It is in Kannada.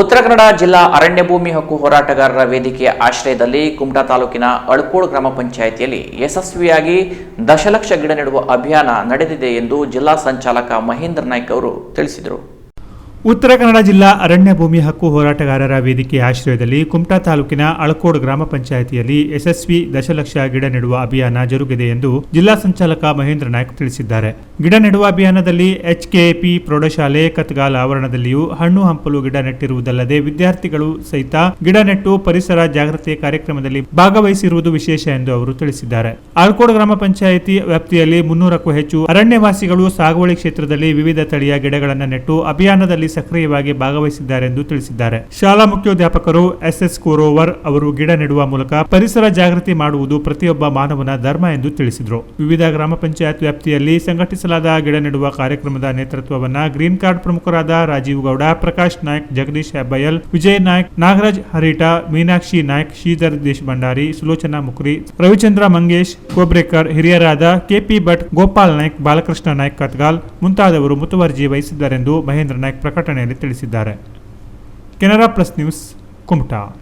ಉತ್ತರ ಕನ್ನಡ ಜಿಲ್ಲಾ ಅರಣ್ಯ ಭೂಮಿ ಹಕ್ಕು ಹೋರಾಟಗಾರರ ವೇದಿಕೆಯ ಆಶ್ರಯದಲ್ಲಿ ಕುಮಟಾ ತಾಲೂಕಿನ ಅಳ್ಕೋಡ್ ಗ್ರಾಮ ಪಂಚಾಯಿತಿಯಲ್ಲಿ ಯಶಸ್ವಿಯಾಗಿ ದಶಲಕ್ಷ ಗಿಡ ನೆಡುವ ಅಭಿಯಾನ ನಡೆದಿದೆ ಎಂದು ಜಿಲ್ಲಾ ಸಂಚಾಲಕ ಮಹೇಂದ್ರ ನಾಯ್ಕ ಅವರು ತಿಳಿಸಿದರು. ಉತ್ತರ ಕನ್ನಡ ಜಿಲ್ಲಾ ಅರಣ್ಯ ಭೂಮಿ ಹಕ್ಕು ಹೋರಾಟಗಾರರ ವೇದಿಕೆ ಆಶ್ರಯದಲ್ಲಿ ಕುಮಟಾ ತಾಲೂಕಿನ ಅಳಕೋಡ್ ಗ್ರಾಮ ಪಂಚಾಯಿತಿಯಲ್ಲಿ ಯಶಸ್ವಿ ದಶಲಕ್ಷ ಗಿಡ ನೆಡುವ ಅಭಿಯಾನ ಜರುಗಿದೆ ಎಂದು ಜಿಲ್ಲಾ ಸಂಚಾಲಕ ಮಹೇಂದ್ರ ನಾಯ್ಕ ತಿಳಿಸಿದ್ದಾರೆ. ಗಿಡ ನೆಡುವ ಅಭಿಯಾನದಲ್ಲಿ ಎಚ್ಕೆಪಿ ಪ್ರೌಢಶಾಲೆ, ಕತ್ಗಾಲ್ ಆವರಣದಲ್ಲಿಯೂ ಹಣ್ಣು ಹಂಪಲು ಗಿಡ ನೆಟ್ಟಿರುವುದಲ್ಲದೆ ವಿದ್ಯಾರ್ಥಿಗಳು ಸಹಿತ ಗಿಡ ನೆಟ್ಟು ಪರಿಸರ ಜಾಗೃತಿ ಕಾರ್ಯಕ್ರಮದಲ್ಲಿ ಭಾಗವಹಿಸಿರುವುದು ವಿಶೇಷ ಎಂದು ಅವರು ತಿಳಿಸಿದ್ದಾರೆ. ಅಳಕೋಡ್ ಗ್ರಾಮ ಪಂಚಾಯಿತಿ ವ್ಯಾಪ್ತಿಯಲ್ಲಿ ಮುನ್ನೂರಕ್ಕೂ ಹೆಚ್ಚು ಅರಣ್ಯವಾಸಿಗಳು ಸಾಗುವಳಿ ಕ್ಷೇತ್ರದಲ್ಲಿ ವಿವಿಧ ತಳಿಯ ಗಿಡಗಳನ್ನು ನೆಟ್ಟು ಅಭಿಯಾನದಲ್ಲಿ ಸಕ್ರಿಯವಾಗಿ ಭಾಗವಹಿಸಿದ್ದಾರೆ ಎಂದು ತಿಳಿಸಿದ್ದಾರೆ. ಶಾಲಾ ಮುಖ್ಯೋಧ್ಯಾಪಕರು ಎಸ್ ಎಸ್ ಕೋರೋವರ್ ಅವರು ಗಿಡ ನೆಡುವ ಮೂಲಕ ಪರಿಸರ ಜಾಗೃತಿ ಮಾಡುವುದು ಪ್ರತಿಯೊಬ್ಬ ಮಾನವನ ಧರ್ಮ ಎಂದು ತಿಳಿಸಿದರು. ವಿವಿಧ ಗ್ರಾಮ ಪಂಚಾಯತ್ ವ್ಯಾಪ್ತಿಯಲ್ಲಿ ಸಂಘಟಿಸಲಾದ ಗಿಡ ನೆಡುವ ಕಾರ್ಯಕ್ರಮದ ನೇತೃತ್ವವನ್ನು ಗ್ರೀನ್ ಕಾರ್ಡ್ ಪ್ರಮುಖರಾದ ರಾಜೀವ್ ಗೌಡ, ಪ್ರಕಾಶ್ ನಾಯ್ಕ್, ಜಗದೀಶ್ ಹೆಬ್ಬಯಲ್, ವಿಜಯ್ ನಾಯ್ಕ್, ನಾಗರಾಜ್ ಹರಿಟ, ಮೀನಾಕ್ಷಿ ನಾಯ್ಕ್, ಶ್ರೀಧರ್ ದೇಶಭಂಡಾರಿ, ಸುಲೋಚನಾ ಮುಖ್ರಿ, ರವಿಚಂದ್ರ ಮಂಗೇಶ್, ಕೋಬ್ರೇಕರ್, ಹಿರಿಯರಾದ ಕೆಪಿ ಭಟ್, ಗೋಪಾಲ್ ನಾಯ್ಕ್, ಬಾಲಕೃಷ್ಣ ನಾಯ್ಕ್ ಕತ್ಗಾಲ್ ಮುಂತಾದವರು ಮುತುವರ್ಜಿ ವಹಿಸಿದ್ದಾರೆಂದು ಮಹೇಂದ್ರ ನಾಯ್ಕ್ ಪ್ರಕಟಣೆಯಲ್ಲಿ ತಿಳಿಸಿದ್ದಾರೆ. Canara plus news Kumta.